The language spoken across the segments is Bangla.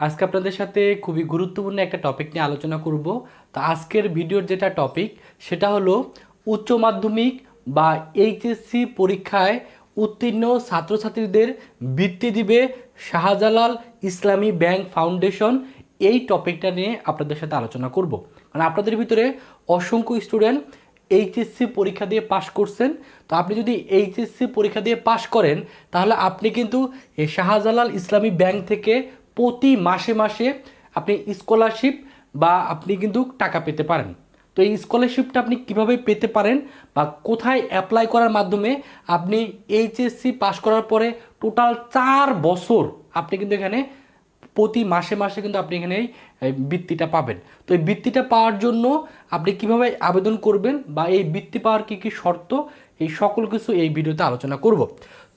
আজকে আপনাদের সাথে খুবই গুরুত্বপূর্ণ একটা টপিক নিয়ে আলোচনা করব। তো আজকের ভিডিওর যেটা টপিক সেটা হলো উচ্চ মাধ্যমিক বা এইচএসসি পরীক্ষায় উত্তীর্ণ ছাত্রছাত্রীদের বৃত্তি দিবে শাহজালাল ইসলামী ব্যাংক ফাউন্ডেশন। এই টপিকটা নিয়ে আপনাদের সাথে আলোচনা করব। মানে আপনাদের ভিতরে অসংখ্য স্টুডেন্ট এইচএসসি পরীক্ষা দিয়ে পাশ করছেন। তো আপনি যদি এইচএসসি পরীক্ষা দিয়ে পাশ করেন, তাহলে আপনি কিন্তু শাহজালাল ইসলামী ব্যাংক থেকে প্রতি মাসে মাসে আপনি স্কলারশিপ বা আপনি কিন্তু টাকা পেতে পারেন। তো এই স্কলারশিপটা আপনি কীভাবে পেতে পারেন বা কোথায় অ্যাপ্লাই করার মাধ্যমে আপনি এইচএসসি পাশ করার পরে টোটাল চার বছর আপনি কিন্তু এখানে প্রতি মাসে মাসে কিন্তু আপনি এখানে এই বৃত্তিটা পাবেন। তো এই বৃত্তিটা পাওয়ার জন্য আপনি কীভাবে আবেদন করবেন বা এই বৃত্তি পাওয়ার কী কী শর্ত এই সকল কিছু এই ভিডিওতে আলোচনা করব।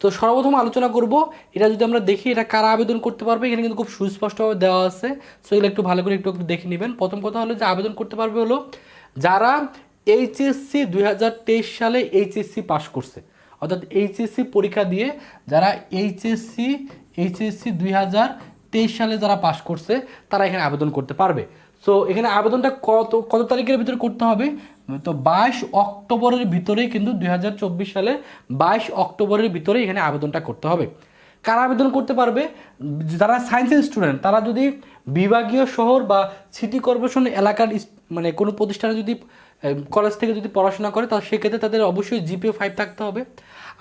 তো সর্বপ্রথম আলোচনা করব, এটা যদি আমরা দেখি এটা কারা আবেদন করতে পারবে, এখানে কিন্তু খুব সুস্পষ্টভাবে দেওয়া আছে। সো এগুলো একটু ভালো করে একটু একটু দেখে নেবেন। প্রথম কথা হলো যে আবেদন করতে পারবে হলো যারা এইচএসসি দুই সালে এইচএসসি পাশ করছে। অর্থাৎ এইচএসসি পরীক্ষা দিয়ে যারা এইচএসসি এইচএসসি দুই সালে যারা পাশ করছে, তারা এখানে আবেদন করতে পারবে। সো এখানে আবেদনটা কত কত তারিখের ভিতরে করতে হবে? তো বাইশ অক্টোবরের ভিতরেই কিন্তু দুই হাজার চব্বিশ সালে বাইশ অক্টোবরের ভিতরে এখানে আবেদনটা করতে হবে। কারা আবেদন করতে পারবে? যারা সায়েন্সের স্টুডেন্ট তারা যদি বিভাগীয় শহর বা সিটি কর্পোরেশন এলাকার মানে কোনো প্রতিষ্ঠানে যদি কলেজ থেকে যদি পড়াশোনা করে তাহলে সেক্ষেত্রে তাদের অবশ্যই জিপিএ ফাইভ থাকতে হবে।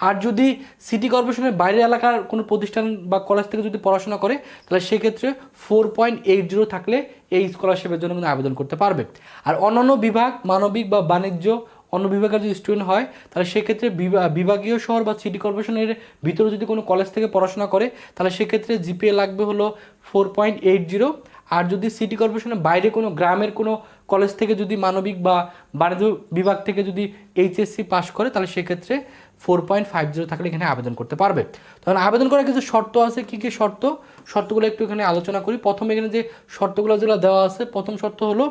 আর যদি সিটি কর্পোরেশনের বাইরের এলাকার কোনো প্রতিষ্ঠান বা কলেজ থেকে যদি পড়াশোনা করে, তাহলে সেক্ষেত্রে ফোর পয়েন্ট এইট জিরো থাকলে এই স্কলারশিপের জন্য কিন্তু আবেদন করতে পারবে। আর অন্যান্য বিভাগ, মানবিক বা বাণিজ্য অন্য বিভাগের যদি স্টুডেন্ট হয়, তাহলে সেক্ষেত্রে বিভা- বিভাগীয় শহর বা সিটি কর্পোরেশনের ভিতরে যদি কোনো কলেজ থেকে পড়াশোনা করে, তাহলে সেক্ষেত্রে জিপিএ লাগবে হলো ফোর পয়েন্ট এইট জিরো আর যদি সিটি কর্পোরেশনের বাইরে কোনো, গ্রামের কোনো কলেজ থেকে যদি মানবিক বা বাণিজ্য বিভাগ থেকে যদি এইচএসসি পাস করে, তাহলে সেক্ষেত্রে ফোর পয়েন্ট ফাইভ জিরো থাকলে এখানে আবেদন করতে পারবে। তখন আবেদন করার কিছু শর্ত আছে, কী কী শর্ত? শর্তগুলো একটু এখানে আলোচনা করি। প্রথমে এখানে যে শর্তগুলো যেগুলো দেওয়া আছে, প্রথম শর্ত হলো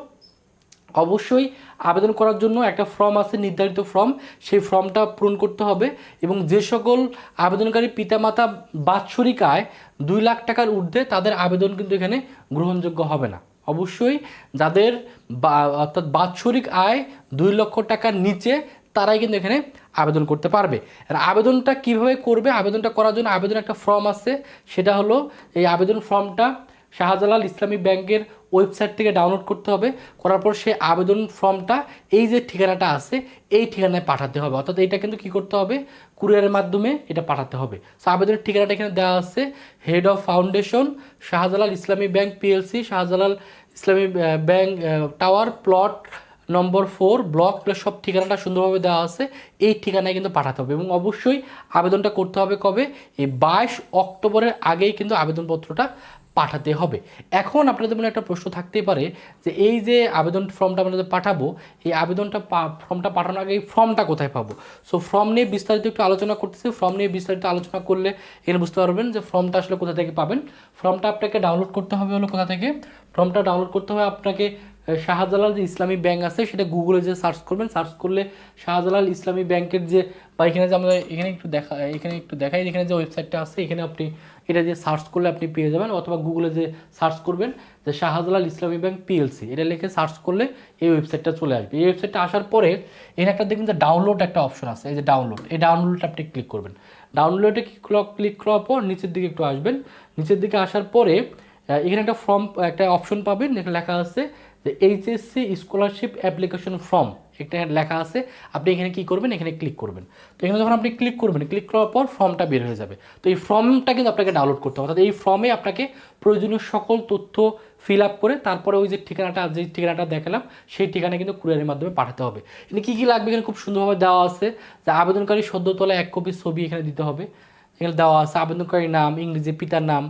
অবশ্যই আবেদন করার জন্য একটা ফর্ম আছে, নির্ধারিত ফর্ম। সেই ফর্মটা পূরণ করতে হবে এবং যে সকল আবেদনকারী পিতামাতা বাৎসরিক আয় দুই লাখ টাকার ঊর্ধ্বে তাদের আবেদন কিন্তু এখানে গ্রহণযোগ্য হবে না। অবশ্যই যাদের অর্থাৎ বাৎসরিক আয় দুই লক্ষ টাকার নিচে, তারাই কিন্তু এখানে আবেদন করতে পারবে। আর আবেদনটা কীভাবে করবে, আবেদনটা করার জন্য আবেদন একটা ফর্ম আছে। সেটা হলো এই আবেদন ফর্মটা শাহজালাল ইসলামী ব্যাংকের ওয়েবসাইট থেকে ডাউনলোড করতে হবে। করার পর সে আবেদন ফর্মটা, এই যে ঠিকানাটা আছে, এই ঠিকানায় পাঠাতে হবে। অর্থাৎ এটা কিন্তু কি করতে হবে? কুরিয়ারের মাধ্যমে এটা পাঠাতে হবে। সো আবেদনের ঠিকানাটা এখানে দেওয়া আছে। Head of foundation Shahjalal Islami bank PLC Shahjalal Islami bank tower plot number four, block সব ঠিকানাটা সুন্দরভাবে দেওয়া আছে। এই ঠিকানায় কিন্তু পাঠাতে হবে এবং অবশ্যই আবেদনটা করতে হবে কবে? এই বাইশ অক্টোবরের আগেই কিন্তু আবেদনপত্রটা পাঠাতে হবে। এখন আপনাদের মনে একটা প্রশ্ন থাকতেই পারে যে এই যে আবেদন ফর্মটা যে পাঠাবো, এই আবেদনটা ফর্মটা পাঠানোর আগে এই ফর্মটা কোথায় পাবো? সো ফর্ম নিয়ে বিস্তারিত একটু আলোচনা করতেছি। ফর্ম নিয়ে বিস্তারিত আলোচনা করলে এখানে বুঝতে পারবেন যে ফর্মটা আসলে কোথা থেকে পাবেন। ফর্মটা আপনাকে ডাউনলোড করতে হবে হলো কোথা থেকে? ফর্মটা ডাউনলোড করতে হবে আপনাকে শাহজালাল যে ইসলামী ব্যাংক আছে, সেটা গুগলে যে সার্চ করবেন সার্চ করলে শাহজালাল ইসলামী ব্যাংকের যে, বা এখানে যে আমরা এখানে একটু দেখা, এখানে একটু দেখাই, এখানে যে ওয়েবসাইটটা আছে, এখানে আপনি এটা যে সার্চ করলে আপনি পেয়ে যাবেন, অথবা গুগলে যে সার্চ করবেন, যে শাহজালাল ইসলামী ব্যাংক পিএলসি এটা লিখে সার্চ করলে এই ওয়েবসাইটটা চলে আসবে। এই ওয়েবসাইটটা আসার পরে এখানে একটা দেখবেন যে ডাউনলোড একটা অপশন আছে, এই যে ডাউনলোড এই ডাউনলোডটা আপনি ক্লিক করবেন। ডাউনলোডে ক্লিক করার পর নিচের দিকে একটু আসবেন, নিচের দিকে আসার পরে এখানে একটা ফর্ম একটা অপশন পাবেন এখানে লেখা আছে যে এইচএসসি স্কলারশিপ অ্যাপ্লিকেশন ফর্ম একটা লেখা আছে, আপনি এখানে কি করবেন? এখানে ক্লিক করবেন। তো এখানে যখন আপনি ক্লিক করবেন ক্লিক করার পর ফর্মটা বের হয়ে যাবে। তো এই ফর্মটা কিন্তু আপনাকে ডাউনলোড করতে হবে। অর্থাৎ এই ফর্মে আপনাকে প্রয়োজনীয় সকল তথ্য ফিল আপ করে, তারপরে ওই যে ঠিকানাটা যে ঠিকানাটা দেখালাম, সেই ঠিকানা কিন্তু কুরিয়ারের মাধ্যমে পাঠাতে হবে। এখানে কী কী লাগবে? এখানে খুব সুন্দরভাবে দেওয়া আছে যে আবেদনকারী সদ্য তোলা এক কপি ছবি এখানে দিতে হবে। এখানে দেওয়া আছে আবেদনকারীর নাম ইংরেজি পিতার নাম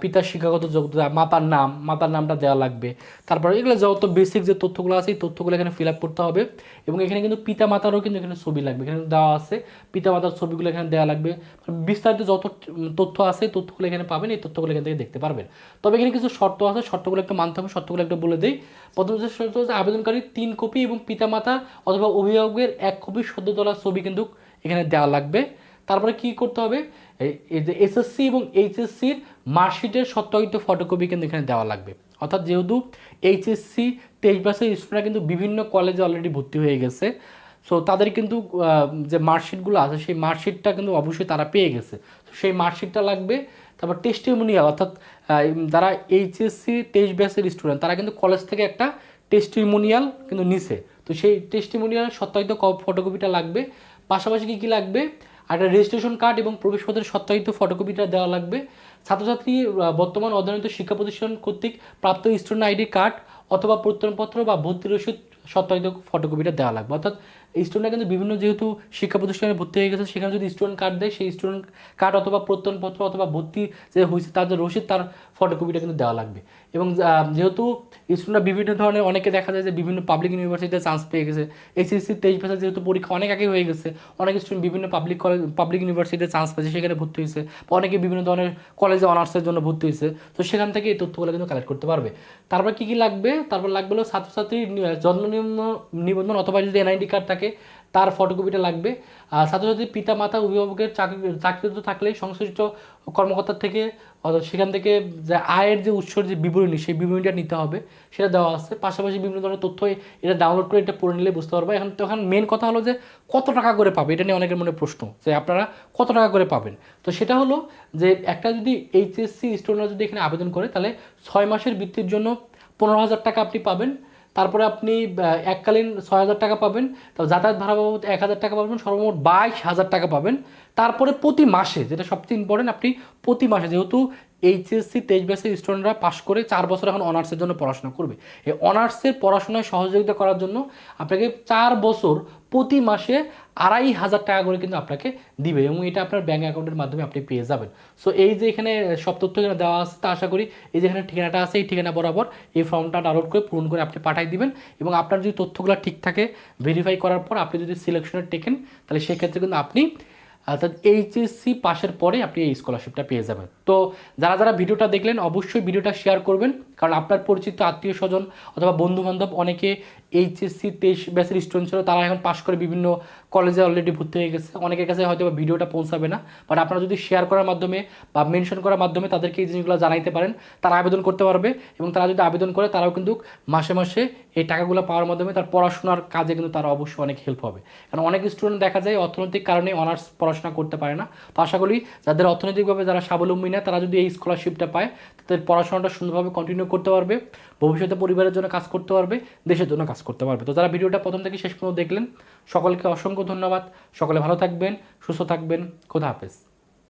পিতার শিক্ষাগত যোগ্যতা মাতার নাম মাতার নামটা দেওয়া লাগবে তারপর এগুলো যত বেসিক যে তথ্যগুলো আছে এই তথ্যগুলো এখানে ফিল আপ করতে হবে এবং এখানে কিন্তু পিতা মাতারও কিন্তু এখানে ছবি লাগবে এখানে দেওয়া আছে পিতা মাতার ছবিগুলো এখানে দেওয়া লাগবে বিস্তারিত যত তথ্য আছে তথ্যগুলো এখানে পাবেন এই তথ্যগুলো এখান থেকে দেখতে পারবেন তবে এখানে কিছু শর্ত আছে শর্তগুলো একটু মানতে হবে শর্তগুলো একটু বলে দিই প্রথম যে শর্ত হচ্ছে আবেদনকারী তিন কপি এবং পিতামাতা অথবা অভিভাবকের এক কপি সদ্য তোলা ছবি কিন্তু এখানে দেওয়া লাগবে তারপরে কি করতে হবে? এই- যে এসএসসি এবং এইচএসসির মার্কশিটের সত্যায়িত ফটোকপি কিন্তু এখানে দেওয়া লাগবে। অর্থাৎ যেহেতু এইচএসসি তেইশ বছরের স্টুডেন্টরা কিন্তু বিভিন্ন কলেজে অলরেডি ভর্তি হয়ে গেছে। সো তাদের কিন্তু যে মার্কশিটগুলো আছে, সেই মার্কশিটটা কিন্তু অবশ্যই তারা পেয়ে গেছে। সেই মার্কশিটটা লাগবে। তারপর টেস্টিমোনিয়াল অর্থাৎ যারা এইচএসসি তেইশ ব্যাচের স্টুডেন্ট তারা কিন্তু কলেজ থেকে একটা টেস্টিমোনিয়াল কিন্তু নিছে। তো সেই টেস্টিমোনিয়াল সত্যায়িত ফটোকপিটা লাগবে। পাশাপাশি কী কী লাগবে? একটা রেজিস্ট্রেশন কার্ড এবং প্রবেশপত্রের সত্যায়িত ফটোকপিটা দেওয়া লাগবে। ছাত্রছাত্রী বর্তমান অধ্যয়নিত শিক্ষা প্রতিষ্ঠান কর্তৃক প্রাপ্ত স্টুডেন্ট আইডি কার্ড অথবা প্রত্যয়নপত্র বা ভর্তি রসিদ সত্যায়িত ফটোকপিটা দেওয়া লাগবে। অর্থাৎ স্টুডেন্টরা কিন্তু বিভিন্ন যেহেতু শিক্ষা প্রতিষ্ঠানে ভর্তি হয়ে গেছে, সেখানে যদি স্টুডেন্ট কার্ড দেয়, সেই স্টুডেন্ট কার্ড অথবা প্রত্যয়নপত্র অথবা ভর্তি যে হয়েছে তার যে রসিদ, তার ফটোকপিটা কিন্তু দেওয়া লাগবে। এবং যেহেতু স্টুডেন্টরা বিভিন্ন ধরনের, অনেকে দেখা যায় যে বিভিন্ন পাবলিক ইউনিভার্সিটিতে চান্স পেয়ে গেছে এইচএসসি তেইশ বছর যেহেতু পরীক্ষা অনেক আগে হয়ে গেছে, অনেক স্টুডেন্ট বিভিন্ন পাবলিক কলেজ পাবলিক ইউনিভার্সিটিতে চান্স পেয়েছে, সেখানে ভর্তি হয়েছে, বা অনেকে বিভিন্ন ধরনের কলেজে অনার্সের জন্য ভর্তি হয়েছে, তো সেখান থেকে এই তথ্যগুলো কিন্তু কালেক্ট করতে পারবে। তারপর কী কী লাগবে? তারপর লাগবে হলো ছাত্রছাত্রীর জন্ম নিবন্ধন অথবা যদি এনআইডি কার্ড থাকে তার ফটোকপিটা লাগবে। ছাত্রছাত্রীর পিতা মাতা অভিভাবকের চাকরি, চাকরিরত থাকলে সংশ্লিষ্ট কর্মকর্তার থেকে সেখান থেকে যে আয়ের যে উৎসর যে বিবরণী, সেই বিবরণীটা নিতে হবে। সেটা দেওয়া আছে। পাশাপাশি বিভিন্ন ধরনের তথ্য এটা ডাউনলোড করে এটা পড়ে নিলে বুঝতে পারবে। এখন তখন মেন কথা হলো যে কত টাকা করে পাবে? এটা নিয়ে অনেকের মনে প্রশ্ন যে আপনারা কত টাকা করে পাবেন? তো সেটা হলো যে একটা যদি এইচএসসি স্টুডেন্টরা যদি এখানে আবেদন করে, তাহলে ছয় মাসের বৃত্তির জন্য পনেরো হাজার টাকা আপনি পাবেন। তারপরে আপনি এককালীন ছয় হাজার টাকা পাবেন, তারপর যাতায়াত ভাড়া বাবদ এক হাজার টাকা পাবেন, সর্বমোট বাইশ হাজার টাকা পাবেন। তারপরে প্রতি মাসে, যেটা সবচেয়ে ইম্পর্টেন্ট আপনি প্রতি মাসে, যেহেতু এইচএসসি তেইশ ব্যাচের স্টুডেন্টরা পাশ করে চার বছর এখন অনার্সের জন্য পড়াশোনা করবে। এই অনার্সের পড়াশোনায় সহযোগিতা করার জন্য আপনাকে চার বছর প্রতি মাসে আড়াই হাজার টাকা করে কিন্তু আপনাকে দিবে এবং এটা আপনার ব্যাঙ্ক অ্যাকাউন্টের মাধ্যমে আপনি পেয়ে যাবেন। সো এই যে এখানে সব তথ্য এখানে দেওয়া আছে, তা আশা করি এই যে এখানে ঠিকানাটা আছে, এই ঠিকানা বরাবর এই ফর্মটা ডাউনলোড করে পূরণ করে আপনি পাঠিয়ে দিবেন এবং আপনার যদি তথ্যগুলো ঠিক থাকে ভেরিফাই করার পর আপনি যদি সিলেকশনে টেকেন, তাহলে সেক্ষেত্রে কিন্তু আপনি অর্থাৎ এইচএসসি পাশের পরে আপনি এই স্কলারশিপটা পেয়ে যাবেন। তো যারা যারা ভিডিওটা দেখলেন, অবশ্যই ভিডিওটা শেয়ার করবেন। কারণ আপনার পরিচিত আত্মীয় স্বজন অথবা বন্ধুবান্ধব অনেকে এইচএসসি তেইশ ব্যাচের স্টুডেন্ট ছিল, তারা এখন পাশ করে বিভিন্ন কলেজে অলরেডি ভর্তি হয়ে গেছে। অনেকের কাছে হয়তো ভিডিওটা পৌঁছাবে না বাট আপনারা যদি শেয়ার করার মাধ্যমে বা মেনশন করার মাধ্যমে তাদেরকে এই জিনিসগুলো জানাইতে পারেন, তারা আবেদন করতে পারবে এবং তারা যদি আবেদন করে, তারাও কিন্তু মাসে মাসে এই টাকাগুলো পাওয়ার মাধ্যমে তার পড়াশোনার কাজে কিন্তু তারা অবশ্যই অনেক হেল্প হবে। কারণ অনেক স্টুডেন্ট দেখা যায় অর্থনৈতিক কারণে অনার্স পড়াশোনা করতে পারে না। তো আশা করি যাদের অর্থনৈতিকভাবে যারা স্বাবলম্বী না, তারা যদি এই স্কলারশিপটা পায়, তাদের পড়াশোনাটা সুন্দরভাবে কন্টিনিউ করতে পারবে। ভবিষ্যতে পরিবারের জন্য কাজ করতে পারবে, দেশের জন্য কাজ করতে পারবে। তো যারা ভিডিওটা প্রথম থেকে শেষ পর্যন্ত দেখলেন, সকলকে অসংখ্য ধন্যবাদ। সকলে ভালো থাকবেন, সুস্থ থাকবেন। খোদা হাফেজ।